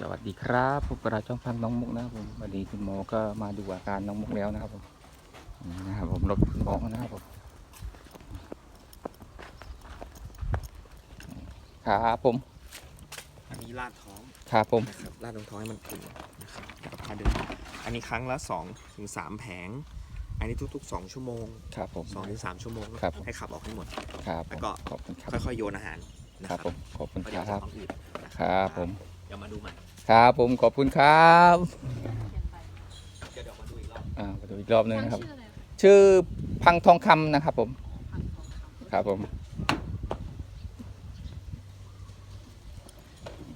สวัสดีครับพบกับเราช่องพังน้องมุกนะครับผมวันนี้คุณหมอก็มาดูอาการน้องมุกแล้วนะครับผมนี่นะครับผมรถคุณหมอนะครับผมครับผม อันนี้ลาดท้องครับผมนะครับลาดตรงท้องให้มันตึงนะครับแล้วก็พาเดินอันนี้ครั้งละ2ถึง3แผง อันนี้ทุกๆ 2 ชั่วโมงครับผม2ถึง3ชั่วโมงครับให้ขับออกให้หมดครับผแล้วมก็ขอบคุณครับค่อยๆโยนอาหารนะคครัรับบผมขอบคุณเพราะคเดี๋ยวรัจะบท้องอืดนะครับผมเดี๋ ยวมาดูใหม่ครับผมขอบคุณครับเดี๋ยวเดี๋ยวมาดูอีกรอบอ่ามาดูอีกรอบหนึงนะครับ ชื่ออะไรคะชื่อพังทองคำนะครับผมพันทองคครับผม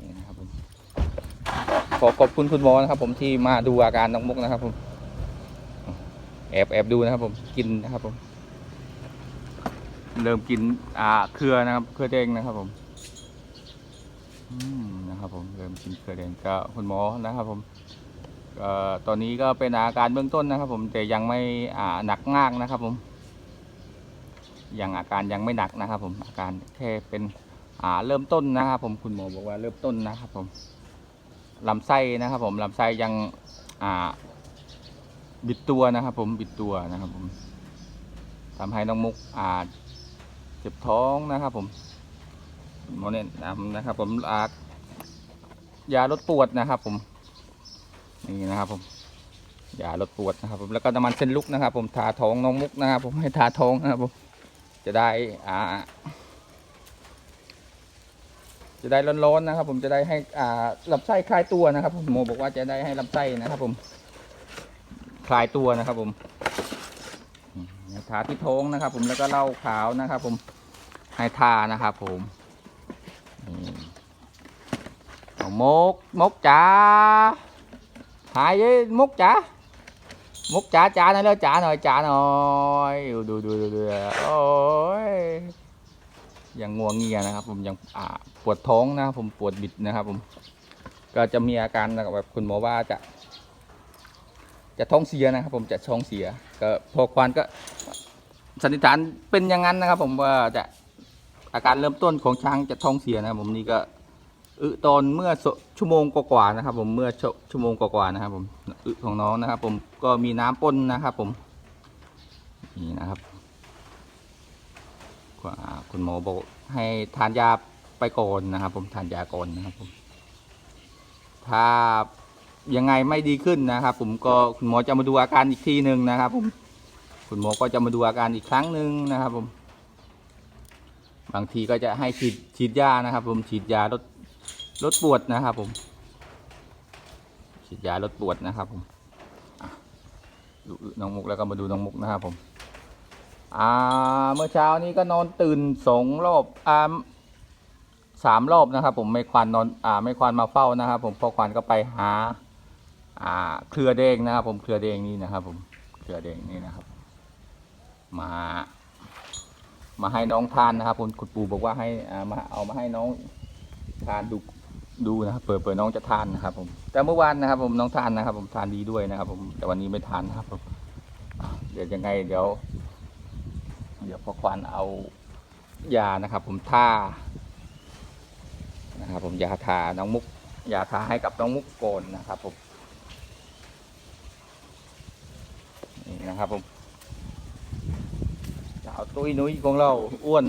นี่นะครับผมขอขอบคุณคุณหมอนะครับ ผมที่มาดูอาการน้องมุกนะครับ ผมแอบแอบดูนะครับ ผมกินนะครับผม เริ่มกินอ่าเครือนะครับ เครือแดงนะครับผมอืม นะครับผมเริ่มกินเครือแดงก็คุณหมอนะครับผมตอนนี้ก็เป็นอาการเบื้องต้นนะครับ ผมแต่ยังไม่อ่าหนักมากนะครับผมยังอาการยังไม่หนักนะครับ ผมอาการแค่เป็นอ่าเริ่มต้นนะครับ ผมคุณหมอบอกว่าเริ่มต้นนะครับผมลำไส้นะครับผมลำไส้ยังอ่าบิดตัวนะครับ ผมบิดตัวนะครับผมทำให้น้องมุกอ่าเจ็บท้องนะครับ ผมหมอแนะนำนะครับผมอา ยาลดปวดนะครับผมนี่นะครับผมยาลดปวดนะครับผมแล้วก็น้ำมันเส้นลุกนะครับ ผมทาท้องน้องมุกนะครับผมให้ทาท้องนะครับผมจะได้อ่า จะได้ร้อนๆนะครับ ผมจะได้ให้อ่าลำไส้คลายตัวนะครับ ผมหมบอกว่าจะได้ให้ลำไส้นะครับ ผมคลายตัวนะครับผมอืมทาที่ท้องนะครับ ผมแล้วก็เหล้าขาวนะครับ ผมให้ทานะครับ ผมนี่ เอามกมกจ๋าหายเย้มกจ๋ามุกจ๋าจ๋าหน่อยแล้วจ๋าหน่อยจ๋าหน่อยดูดูดูดูโอ้ยยังงวงเงียนะครับ ผมยังปวดท้องนะครับผมปวดบิดนะครับ ผม ก็จะมีอาการแบบคุณหมอว่าจะ จะท้องเสียนะครับ ผมจะท้องเสีย ก็พอควานก็สันนิษฐานเป็นอย่างนั้นนะครับ ผมว่าจะอาการเริ่มต้นของช้างจะท้องเสียนะครับ ผมนี่ก็ อึตอนเมื่อชั่วโมงกว่าๆนะครับ ผมเมื่อชชั่วโมงกว่าๆนะครับ ผมอึของน้องนะครับ ผมก็มีน้ำปนนะครับ ผมนี่นะครับอ่าคุณหมอบอกให้ทานยาไปก่อนนะครับ ผมทานยาก่อนนะครับ ผม ถ้ายังไงไม่ดีขึ้นนะครับ ผมก็คุณหมอจะมาดูอาการอีกทีหนึ่งนะครับ ผมคุณหมอก็จะมาดูอาการอีกครั้งหนึ่งนะครับ ผม บางทีก็จะให้ฉีดฉีดยานะครับ ผมฉีดยาลด ลดปวดนะครับผมฉีดยาลดปวดนะครับผมดูน้องมุกแล้วก็มาดูน้องมุกนะครับผมอ่าเมื่อเช้านี้ก็นอนตื่นสองรอบอ่าสามรอบนะครับ ผมไม่ควานนอนอ่าไม่ควานมาเฝ้านะครับ ผมพอควานก็ไปหา อ่า เครือแดงนะครับ ผมเครือแดงนี่นะครับ ผมเครือแดงนี่นะครับ มา มาให้น้องทานนะครับ ผมคุณปู่บอกว่าให้อ่ามาเอามาให้น้องทานดู ดูนะครับเปิดเปิดน้องจะทานนะครับ ผม แต่เมื่อวานนะครับ ผมน้องทานนะครับ ผมทานดีด้วยนะครับ ผมแต่วันนี้ไม่ทานนะครับผมเดี๋ยวยังไงเดี๋ยว เดี๋ยวพอควานเอายานะครับ ผมทานะครับ ผมยาทาน้องมุกยาทาให้กับน้องมุกโกนนะครับ ผมนี่นะครับ ผมสาวตุ้ยนุ้ยของเราอ้วน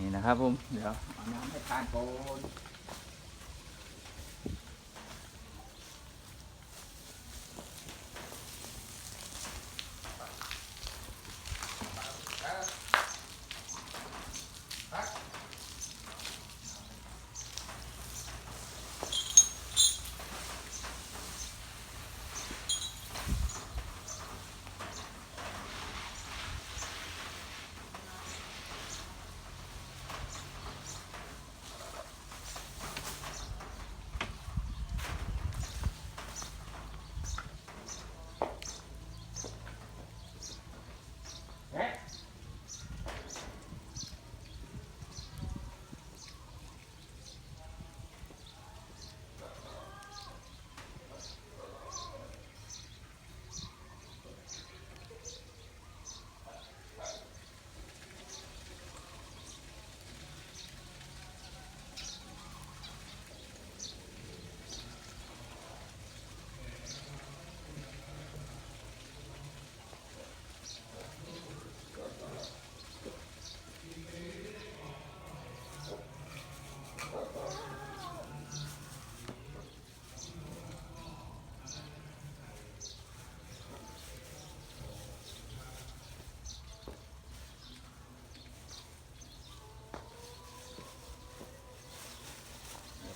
นี่นะ ครับผม เดี๋ยวเอาน้ำให้ทานก่อน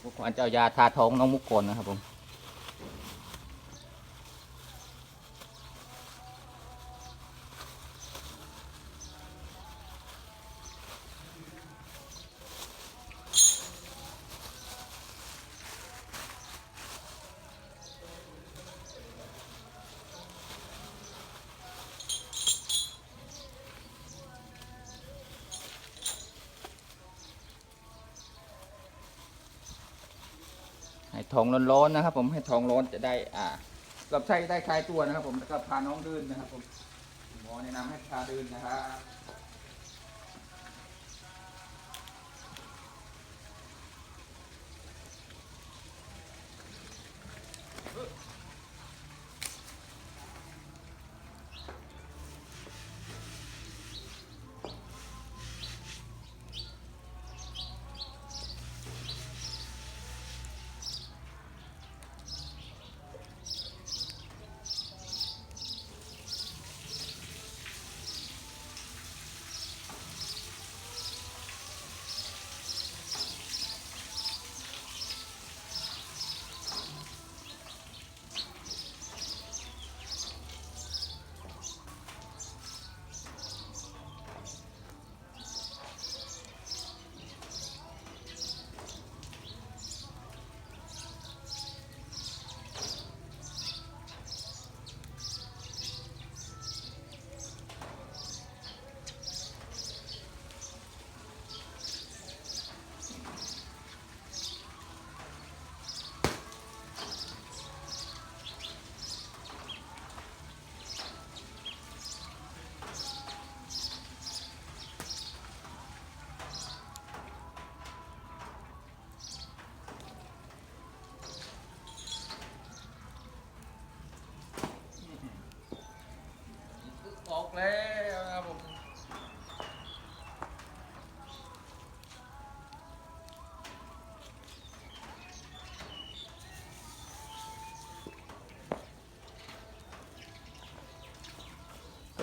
ผมควรจะเอายาทาท้องน้องมุกก่อนนะครับผม ทองร้อนๆนะครับ ผมให้ทองร้อนจะได้อ่ากับใช้ได้คลายตัวนะครับ ผมแล้วก็พาน้องเดินนะครับ ผมหมอแนะนำให้พาเดินนะครับ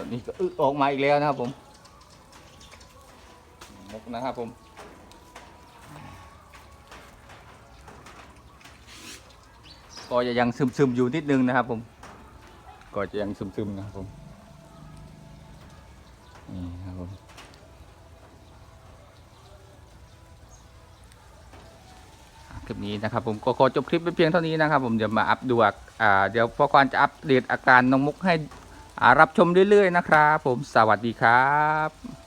นนี้ก็อึออกมาอีกแล้วนะครับผมมกนะครับผมก็จะยังซึมๆอยู่นิดนึงนะครับผม ก็จะยังซึมๆนะครับผม นี่ครับผม คลิปนี้นะครับผมก็ขอจบคลิปไปเพียงเท่านี้นะครับผม เดี๋ยวมาอัปดูอ่าเดี๋ยวพอก่อนจะอัปเดตอาการน้องมุกให้ รับชมเรื่อยๆนะครับ ผมสวัสดีครับ